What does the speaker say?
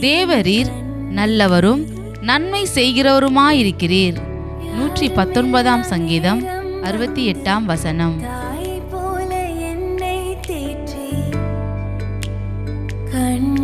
தேவரீர் நல்லவரும் நன்மை செய்கிறவருமாயிருக்கிறீர். நூற்றி பத்தொன்பதாம் சங்கீதம் அறுபத்தி எட்டாம் வசனம் கண்